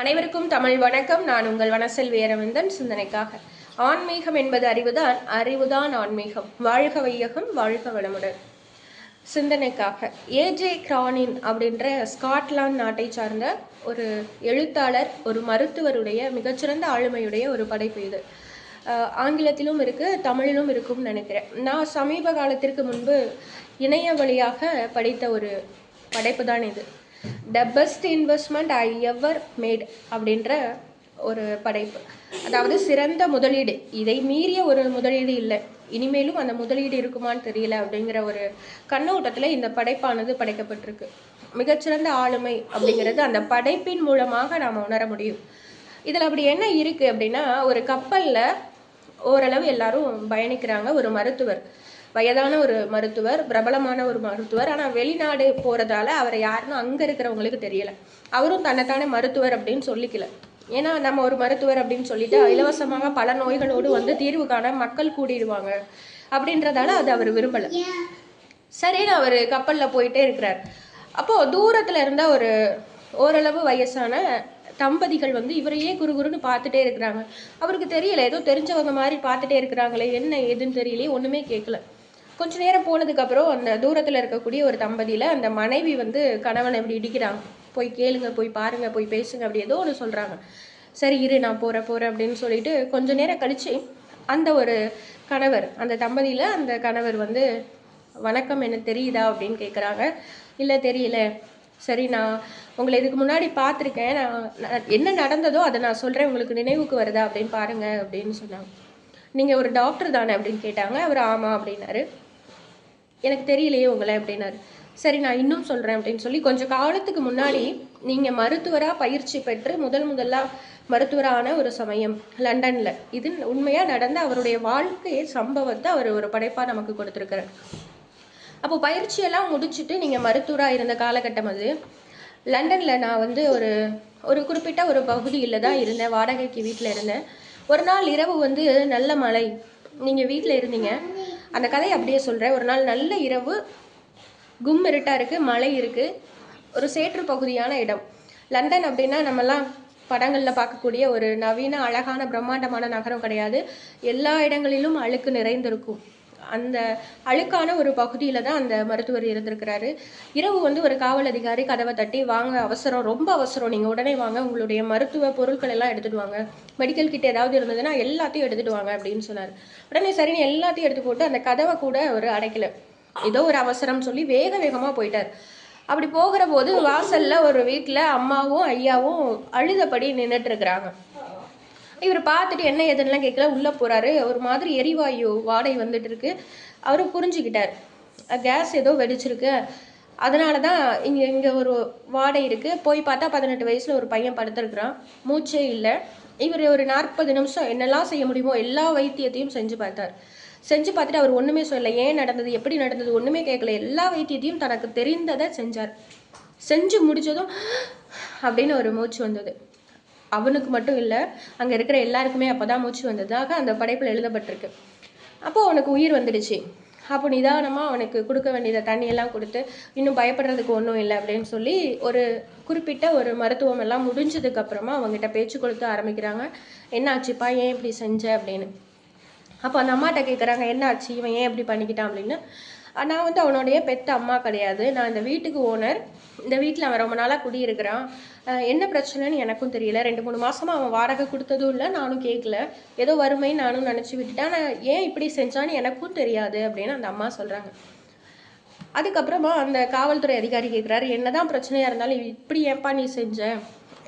அனைவருக்கும் தமிழ் வணக்கம். நான் உங்கள் வனசெல் வீரவந்தன் சிந்தனைக்காக. ஆன்மீகம் என்பது அறிவுதான் அறிவுதான் ஆன்மீகம். வாழ்க வையகம் வாழ்க வளமுடன். சிந்தனைக்காக. ஏஜே கிரானின் அப்படின்ற ஸ்காட்லாந்து நாட்டை சார்ந்த ஒரு எழுத்தாளர் ஒரு மருத்துவருடைய மிகச்சிறந்த ஆளுமையுடைய ஒரு படைப்பு இது. ஆங்கிலத்திலும் இருக்குது தமிழிலும் இருக்கும்னு நினைக்கிறேன். நான் சமீப காலத்திற்கு முன்பு இணைய வழியாக படித்த ஒரு படைப்பு தான் இது. The best investment I ever made அப்படின்ற ஒரு படைப்பு. அதாவது சிறந்த முதலீடு. இதை மீறிய ஒரு முதலீடு இல்லை. இனிமேலும் அந்த முதலீடு இருக்குமான்னு தெரியல அப்படிங்கிற ஒரு கண்ணோட்டத்தில் இந்த படைப்பானது படைக்கப்பட்டிருக்கு. மிகச்சிறந்த ஆளுமை அப்படிங்கிறது அந்த படைப்பின் மூலமாக நாம் உணர முடியும். இதில் அப்படி என்ன இருக்குது அப்படின்னா ஒரு கப்பலில் ஓரளவு எல்லாரும் பயணிக்கிறாங்க ஒரு மருத்துவர். வயதான ஒரு மருத்துவர் பிரபலமான ஒரு மருத்துவர். ஆனால் வெளிநாடு போகிறதால அவரை யாருன்னு அங்கே இருக்கிறவங்களுக்கு தெரியல. அவரும் தன்னைத்தானே மருத்துவர் அப்படின்னு சொல்லிக்கல. ஏன்னா நம்ம ஒரு மருத்துவர் அப்படின்னு சொல்லிட்டு இலவசமாக பல நோய்களோடு வந்து தீர்வு காண மக்கள் கூடிடுவாங்க அப்படின்றதால அது அவர் விரும்பலை. சரின்னு அவர் கப்பலில் போயிட்டே இருக்கிறார். அப்போது தூரத்தில் இருந்த ஒரு ஓரளவு வயசான தம்பதிகள் வந்து இவரையே குறுகுறுன்னு பார்த்துட்டே இருக்கிறாங்க. அவருக்கு தெரியல ஏதோ தெரிஞ்சவங்க மாதிரி பார்த்துட்டே இருக்கிறாங்களே என்ன ஏதுன்னு தெரியலையே ஒன்றுமே கேட்கல கொஞ்ச நேரம் போனதுக்கப்புறம் அந்த தூரத்தில் இருக்கக்கூடிய ஒரு தம்பதியில் அந்த மனைவி வந்து கணவனை இப்படி இடிக்கிறாங்க. போய் கேளுங்க போய் பாருங்க போய் பேசுங்க அப்படி ஏதோ ஒன்று சொல்கிறாங்க சரி இரு நான் போகிறேன் போகிறேன் அப்படின்னு சொல்லிட்டு கொஞ்ச நேரம் கழித்து அந்த ஒரு கணவர் அந்த தம்பதியில் அந்த கணவர் வந்து வணக்கம் என்ன தெரியுதா? அப்படின்னு கேட்குறாங்க இல்லை தெரியல. சரி நான் உங்களை இதுக்கு முன்னாடி பார்த்துருக்கேன். நான் நான் என்ன நடந்ததோ அதை நான் சொல்கிறேன் உங்களுக்கு நினைவுக்கு வருதா அப்படின்னு பாருங்க அப்படின்னு சொன்னாங்க. நீங்கள் ஒரு டாக்டர் தானே? அப்படின்னு கேட்டாங்க. அவர் ஆமாம் அப்படின்னாரு. எனக்கு தெரியலையே உங்களை அப்படின்னாரு. சரி நான் இன்னும் சொல்கிறேன் அப்படின்னு சொல்லி கொஞ்சம் காலத்துக்கு முன்னாடி நீங்கள் மருத்துவராக பயிற்சி பெற்று முதல் முதலாக மருத்துவரான ஒரு சமயம் லண்டனில். இது உண்மையாக நடந்த அவருடைய வாழ்க்கை சம்பவத்தை அவர் ஒரு படைப்பாக நமக்கு கொடுத்துருக்காரு அப்போ பயிற்சியெல்லாம் முடிச்சுட்டு நீங்கள் மருத்துவராக இருந்த காலகட்டம் அது. லண்டனில் நான் வந்து ஒரு ஒரு குறிப்பிட்ட ஒரு பகுதியில் தான் இருந்தேன் வாடகைக்கு வீட்டில் இருந்தேன். ஒரு நாள் இரவு வந்து நல்ல மழை. நீங்கள் வீட்டில் இருந்தீங்க. அந்த கதையை அப்படியே சொல்கிறேன் ஒரு நாள் நல்ல இரவு கும் இருட்டாக இருக்குது மழை இருக்குது ஒரு சேற்று பகுதியான இடம். லண்டன் அப்படின்னா நம்மலாம் படங்களில் பார்க்கக்கூடிய ஒரு நவீன அழகான பிரம்மாண்டமான நகரம் கிடையாது. எல்லா இடங்களிலும் அழுக்கு நிறைந்திருக்கும். அந்த அழுக்கான ஒரு பகுதியில் தான் அந்த மருத்துவர் இருந்திருக்கிறாரு. இரவு வந்து ஒரு காவல் அதிகாரி கதவை தட்டி வாங்க அவசரம் ரொம்ப அவசரம் நீங்கள் உடனே வாங்க உங்களுடைய மருத்துவ பொருட்கள் எல்லாம் எடுத்துட்டு வாங்க. மெடிக்கல் கிட் ஏதாவது இருந்ததுன்னா எல்லாத்தையும் எடுத்துட்டு வாங்க அப்படின்னு சொன்னார். உடனே சரின்னு எல்லாத்தையும் எடுத்து போட்டு அந்த கதவை கூட அவர் அடைக்கல. ஏதோ ஒரு அவசரம் சொல்லி வேக வேகமாக போயிட்டார். அப்படி போகிற போது வாசல்ல ஒரு வீட்டில் அம்மாவும் ஐயாவும் அழுதபடி நின்றுட்டு இருக்கிறாங்க. இவர் பார்த்துட்டு என்ன ஏதுன்னுலாம் கேட்கல. உள்ளே போகிறாரு ஒரு மாதிரி எரிவாயு வாடை வந்துட்டு இருக்கு. அவரு புரிஞ்சுக்கிட்டார். கேஸ் ஏதோ வெடிச்சிருக்கு. அதனால தான் இங்கே இங்கே ஒரு வாடை இருக்குது போய் பார்த்தா பதினெட்டு வயசில் ஒரு பையன் படுத்திருக்கிறான். மூச்சே இல்லை. இவர் ஒரு நாற்பது நிமிஷம் என்னெல்லாம் செய்ய முடியுமோ எல்லா வைத்தியத்தையும் செஞ்சு பார்த்தார். செஞ்சு பார்த்துட்டு அவர் ஒன்றுமே சொல்லலை. ஏன் நடந்தது? எப்படி நடந்தது? ஒன்றுமே கேட்கல. எல்லா வைத்தியத்தையும் தனக்கு தெரிந்ததை செஞ்சார். செஞ்சு முடித்ததும் அப்படின்னு ஒரு மூச்சு வந்தது. அவனுக்கு மட்டும் இல்லை அங்கே இருக்கிற எல்லாருக்குமே அப்போ தான் மூச்சு வந்ததாக அந்த படைப்பில் எழுதப்பட்டிருக்கு. அப்போது அவனுக்கு உயிர் வந்துடுச்சு. அப்போ நிதானமாக அவனுக்கு கொடுக்க வேண்டியதை தண்ணியெல்லாம் கொடுத்து இன்னும் பயப்படுறதுக்கு ஒன்றும் இல்லை அப்படின்னு சொல்லி ஒரு குறிப்பிட்ட ஒரு மருத்துவம் எல்லாம் முடிஞ்சதுக்கப்புறமா அவங்ககிட்ட பேச்சு கொடுத்து ஆரம்பிக்கிறாங்க. என்னாச்சுப்பா? ஏன் இப்படி செஞ்ச? அப்படின்னு. அப்போ அந்த அம்மாட்ட கேட்குறாங்க என்னாச்சு? இவன் ஏன் இப்படி பண்ணிக்கிட்டான்? அப்படின்னு. நான் வந்து அவனுடைய பெத்த அம்மா கிடையாது. நான் இந்த வீட்டுக்கு ஓனர். இந்த வீட்டில் அவன் ரொம்ப நாளாக குடியிருக்கிறான். என்ன பிரச்சனைன்னு எனக்கும் தெரியல. ரெண்டு மூணு மாதமாக அவன் வாடகை கொடுத்ததும் இல்லை. நானும் கேட்கல ஏதோ வறுமை நானும் நினச்சி விட்டுட்டேன். ஆனால் ஏன் இப்படி செஞ்சான்னு எனக்கும் தெரியாது அப்படின்னு அந்த அம்மா சொல்கிறாங்க அதுக்கப்புறமா அந்த காவல்துறை அதிகாரி கேட்குறாரு என்னதான் பிரச்சனையாக இருந்தாலும் இப்படி ஏன்பா நீ செஞ்ச?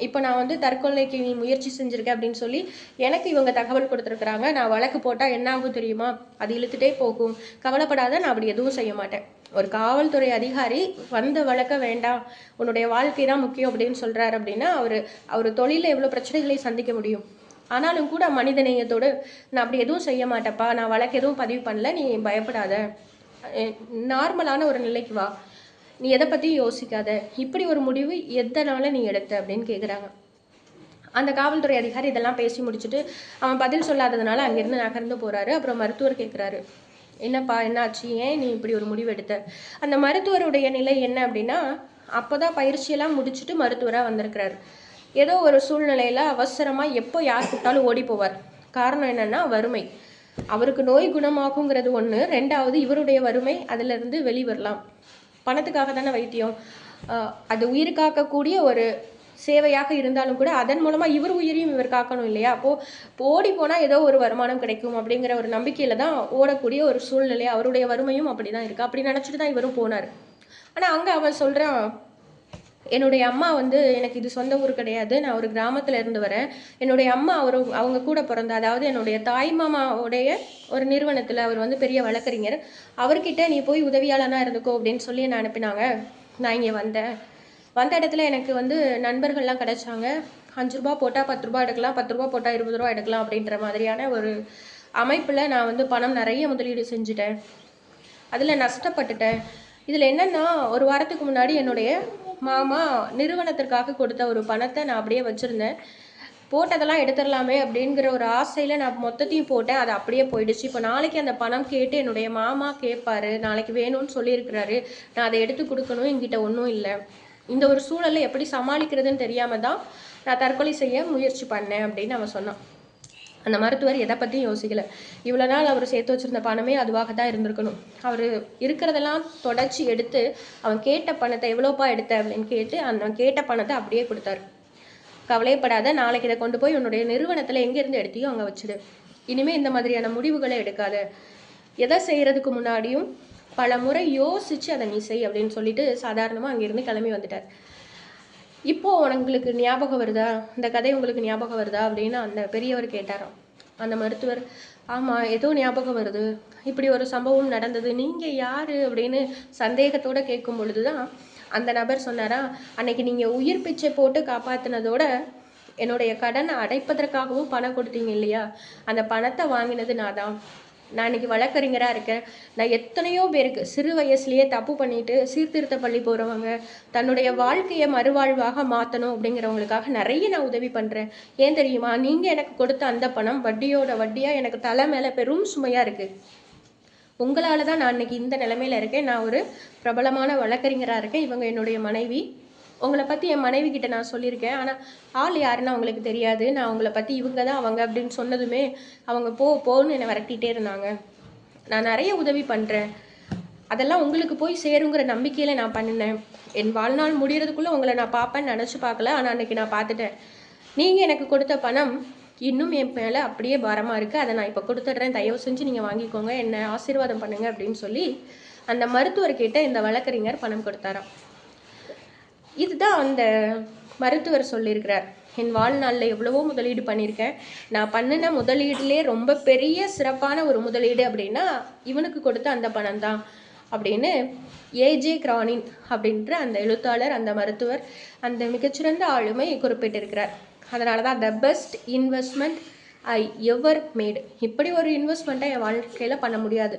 இப்போ நான் வந்து தற்கொலைக்கு நீ முயற்சி செஞ்சுருக்கேன் அப்படின்னு சொல்லி எனக்கு இவங்க தகவல் கொடுத்துருக்குறாங்க. நான் வழக்கு போட்டால் என்ன ஆகும் தெரியுமா? அது இழுத்துட்டே போகும். கவலைப்படாத நான் அப்படி எதுவும் செய்ய மாட்டேன். ஒரு காவல்துறை அதிகாரி வந்த வழக்க வேண்டாம். உன்னுடைய வாழ்க்கை தான் முக்கியம் அப்படின்னு சொல்கிறாரு அப்படின்னா அவர் அவர் தொழிலில் எவ்வளோ பிரச்சனைகளை சந்திக்க முடியும். ஆனாலும் கூட மனித நேயத்தோடு நான் அப்படி எதுவும் செய்ய மாட்டேப்பா நான் வழக்கு எதுவும் பதிவு பண்ணல. நீ பயப்படாத. நார்மலான ஒரு நிலைக்கு வா. நீ எதை பற்றியும் யோசிக்காத. இப்படி ஒரு முடிவு எதனால் நீ எடுத்த அப்படின்னு கேட்குறாங்க அந்த காவல்துறை அதிகாரி இதெல்லாம் பேசி முடிச்சுட்டு அவன் பதில் சொல்லாததுனால அங்கேருந்து நகர்ந்து போகிறாரு அப்புறம் மருத்துவர் கேட்குறாரு என்னப்பா என்னாச்சு? ஏன் நீ இப்படி ஒரு முடிவு எடுத்த? அந்த மருத்துவருடைய நிலை என்ன அப்படின்னா அப்போ தான் பயிற்சியெல்லாம் முடிச்சுட்டு மருத்துவராக வந்திருக்கிறாரு. ஏதோ ஒரு சூழ்நிலையில் அவசரமாக எப்போ யார் கூப்பிட்டாலும் ஓடி போவார். காரணம் என்னென்னா வறுமை. அவருக்கு நோய் குணமாகுங்கிறது ஒன்று ரெண்டாவது இவருடைய வறுமை அதிலிருந்து வெளிவரலாம். பணத்துக்காக தானே வைத்தியம் அது உயிர் காக்கக்கூடிய ஒரு சேவையாக இருந்தாலும் கூட அதன் மூலமாக இவர் உயிரையும் இவர் காக்கணும் இல்லையா? அப்போது ஓடி போனால் ஏதோ ஒரு வருமானம் கிடைக்கும் அப்படிங்கிற ஒரு நம்பிக்கையில் தான் ஓடக்கூடிய ஒரு சூழ்நிலை அவருடைய வறுமையும் அப்படி தான் இருக்குது அப்படி நினச்சிட்டு தான் இவரும் போனார். ஆனால் அங்கே அவன் சொல்கிறான் என்னுடைய அம்மா வந்து எனக்கு இது சொந்த ஊர் கிடையாது. நான் ஒரு கிராமத்தில் இருந்து வரேன். என்னுடைய அம்மா அவர் அவங்க கூட பிறந்த அதாவது என்னுடைய தாய் மாமாவுடைய ஒரு நிறுவனத்தில் அவர் வந்து பெரிய வழக்கறிஞர். அவர்கிட்ட நீ போய் உதவியாளனாக இருந்துக்கோ அப்படின்னு சொல்லி என்ன அனுப்பினாங்க. நான் இங்கே வந்தேன். வந்த இடத்துல எனக்கு வந்து நண்பர்கள்லாம் கிடைச்சாங்க. அஞ்சு ரூபா போட்டால் பத்து ரூபா எடுக்கலாம் பத்து ரூபா போட்டால் இருபது ரூபா எடுக்கலாம் அப்படின்ற மாதிரியான ஒரு அமைப்பில் நான் வந்து பணம் நிறைய முதலீடு செஞ்சுட்டேன். அதில் நஷ்டப்பட்டுட்டேன். இதில் என்னென்னா ஒரு வாரத்துக்கு முன்னாடி என்னுடைய மாமா நிறுவனத்திற்காக கொடுத்த ஒரு பணத்தை நான் அப்படியே வச்சுருந்தேன். போட்டதெல்லாம் எடுத்துடலாமே அப்படிங்கிற ஒரு ஆசையில் நான் மொத்தத்தையும் போட்டேன். அது அப்படியே போயிடுச்சு. இப்போ நாளைக்கு அந்த பணம் கேட்டு என்னுடைய மாமா கேட்பாரு நாளைக்கு வேணும்னு சொல்லியிருக்கிறாரு. நான் அதை எடுத்து கொடுக்கணும். என்கிட்ட ஒன்றும் இல்லை. இந்த ஒரு சூழலை எப்படி சமாளிக்கிறதுன்னு தெரியாமல் தான் நான் தற்கொலை செய்ய முயற்சி பண்ணேன் அப்படின்னு அவன் சொன்னான். அந்த மருத்துவர் எதை பற்றியும் யோசிக்கல. இவ்வளோ நாள் அவர் சேர்த்து வச்சிருந்த பணமே அதுவாக தான் இருந்திருக்கணும். அவர் இருக்கிறதெல்லாம் தொடச்சி எடுத்து அவன் கேட்ட பணத்தை எவ்வளோப்பா எடுத்த அப்படின்னு கேட்டு அந்த கேட்ட பணத்தை அப்படியே கொடுத்தாரு. கவலைப்படாத நாளைக்கு இதை கொண்டு போய் உன்னுடைய நிறுவனத்தில் எங்கேருந்து எடுத்தியோ அங்கே வச்சுடு. இனிமேல் இந்த மாதிரியான முடிவுகளை எடுக்காத. எதை செய்கிறதுக்கு முன்னாடியும் பல முறை யோசித்து அதை நீ செய் அப்படின்னு சொல்லிட்டு சாதாரணமாக அங்கேருந்து கிளம்பி வந்துட்டார். இப்போ உங்களுக்கு ஞாபகம் வருதா? இந்த கதை உங்களுக்கு ஞாபகம் வருதா? அப்படின்னு அந்த பெரியவர் கேட்டாராம். அந்த மருத்துவர் ஆமாம் ஏதோ ஞாபகம் வருது. இப்படி ஒரு சம்பவம் நடந்தது. நீங்கள் யார்? அப்படின்னு சந்தேகத்தோடு கேட்கும் பொழுது தான் அந்த நபர் சொன்னாரா அன்னைக்கு நீங்கள் உயிர் பிச்சை போட்டு காப்பாற்றினதோட என்னுடைய கடனை அடைப்பதற்காகவும் பணம் கொடுத்தீங்க இல்லையா? அந்த பணத்தை வாங்கினது நான் தான். நான் இன்னைக்கு வழக்கறிஞராக இருக்கேன். நான் எத்தனையோ பேருக்கு சிறு வயசுலேயே தப்பு பண்ணிட்டு சீர்திருத்த பள்ளி போகிறவங்க தன்னுடைய வாழ்க்கையை மறுவாழ்வாக மாற்றணும் அப்படிங்கிறவங்களுக்காக நிறைய நான் உதவி பண்ணுறேன் ஏன் தெரியுமா? நீங்கள் எனக்கு கொடுத்த அந்த பணம் வட்டியோட வட்டியாக எனக்கு தலை மேலே பெரும் சுமையாக இருக்குது உங்களால் தான் நான் இன்னைக்கு இந்த நிலமையில இருக்கேன். நான் ஒரு பிரபலமான வழக்கறிஞராக இருக்கேன். இவங்க என்னுடைய மனைவி. உங்களை பற்றி என் மனைவி கிட்ட நான் சொல்லியிருக்கேன். ஆனால் ஆள் யாருன்னு அவங்களுக்கு தெரியாது. நான் உங்களை பற்றி இவங்க தான் அவங்க அப்படின்னு சொன்னதுமே அவங்க போ போன்னு என்னை விரட்டிகிட்டே இருந்தாங்க. நான் நிறைய உதவி பண்ணுறேன் அதெல்லாம் உங்களுக்கு போய் சேருங்கிற நம்பிக்கையில் நான் பண்ணினேன். என் வாழ்நாள் முடிகிறதுக்குள்ளே உங்களை நான் பார்ப்பேன்னு நினச்சி பார்க்கல. ஆனால் அன்னைக்கு நான் பார்த்துட்டேன். நீங்கள் எனக்கு கொடுத்த பணம் இன்னும் என் மேலே அப்படியே பாரமாக இருக்குது அதை நான் இப்போ கொடுத்துட்றேன். தயவு செஞ்சு நீங்கள் வாங்கிக்கோங்க. என்னை ஆசீர்வாதம் பண்ணுங்கள் அப்படின்னு சொல்லி அந்த மருத்துவர்கிட்ட இந்த வழக்கறிஞர் பணம் கொடுத்தாராம். இதுதான் அந்த மருத்துவர் சொல்லியிருக்கிறார். என் வாழ்நாளில் எவ்வளவோ முதலீடு பண்ணியிருக்கேன். நான் பண்ணின முதலீடுலே ரொம்ப பெரிய சிறப்பான ஒரு முதலீடு அப்படின்னா இவனுக்கு கொடுத்த அந்த பணம் தான் அப்படின்னு ஏஜே கிரானின் அப்படின்ற அந்த எழுத்தாளர் அந்த மருத்துவர் அந்த மிகச்சிறந்த ஆளுமை குறிப்பிட்டிருக்கிறார். அதனால தான் த பெஸ்ட் இன்வெஸ்ட்மெண்ட் ஐ எவர் மேடு இப்படி ஒரு இன்வெஸ்ட்மெண்ட்டை என் வாழ்க்கையில் பண்ண முடியாது.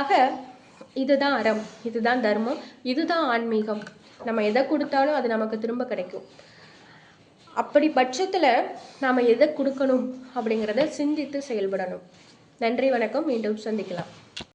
ஆக இதுதான் அறம் இதுதான் தர்மம் இதுதான் ஆன்மீகம். நம்ம எதை கொடுத்தாலும் அது நமக்கு திரும்ப கிடைக்கும். அப்படி பட்சத்தில் நாம் எதை கொடுக்கணும் அப்படிங்கிறத சிந்தித்து செயல்படணும். நன்றி வணக்கம். மீண்டும் சந்திக்கலாம்.